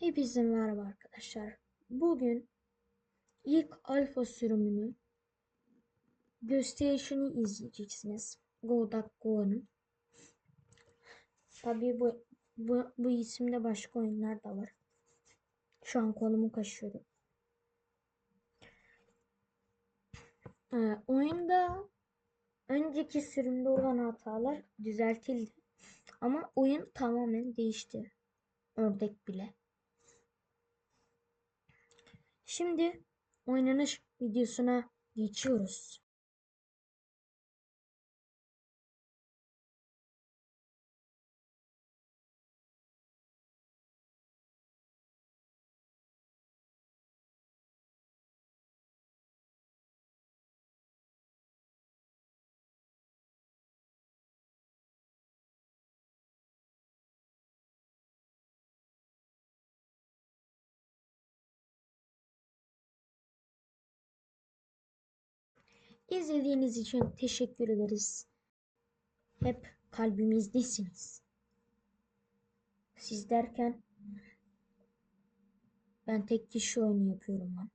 Hepinize merhaba arkadaşlar. Bugün ilk alfa sürümünü gösterişini izleyeceksiniz. Go.Go'nun. Tabii bu, bu, bu isimde başka oyunlar da var. Şu an kolumu kaşıyorum. Ee, oyunda önceki sürümde olan hatalar düzeltildi. Ama oyun tamamen değişti. Ördek bile. Şimdi oynanış videosuna geçiyoruz. İzlediğiniz için teşekkür ederiz. Hep kalbimizdesiniz. Siz derken ben tek kişi oyunu yapıyorum lan.